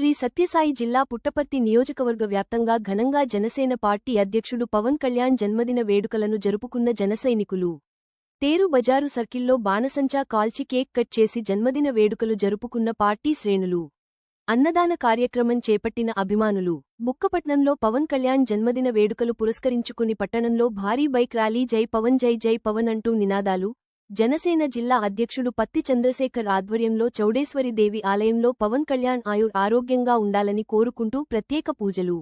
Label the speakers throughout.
Speaker 1: శ్రీ సత్యసాయి జిల్లా పుట్టపర్తి నియోజకవర్గ వ్యాప్తంగా ఘనంగా జనసేన పార్టీ అధ్యక్షుడు పవన్ కళ్యాణ్ జన్మదిన వేడుకలను జరుపుకున్న జనసైనికులు తేరు బజారు సర్కిల్లో బాణసంచా కాల్చి కేక్ కట్ చేసి జన్మదిన వేడుకలు జరుపుకున్న పార్టీ శ్రేణులు. అన్నదాన కార్యక్రమం చేపట్టిన అభిమానులు. బుక్కపట్నంలో పవన్ కళ్యాణ్ జన్మదిన వేడుకలు పురస్కరించుకుని పట్టణంలో భారీ బైక్ ర్యాలీ జై పవన్ జై జై పవన్ అంటూ నినాదాలు జనసేన జిల్లా అధ్యక్షుడు పత్తి చంద్రశేఖర్ ఆధ్వర్యంలో చౌడేశ్వరిదేవి ఆలయంలో పవన్ కళ్యాణ్ ఆయుర్ ఆరోగ్యంగా ఉండాలని కోరుకుంటూ ప్రత్యేక పూజలు.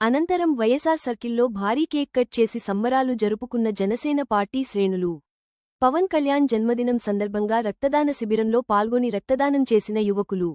Speaker 1: అనంతరం వైఎస్ఆర్ సర్కిల్లో భారీ కేక్ కట్ చేసి సంబరాలు జరుపుకున్న జనసేన పార్టీ శ్రేణులు. పవన్ కళ్యాణ్ జన్మదినం సందర్భంగా రక్తదాన శిబిరంలో పాల్గొని రక్తదానం చేసిన యువకులు.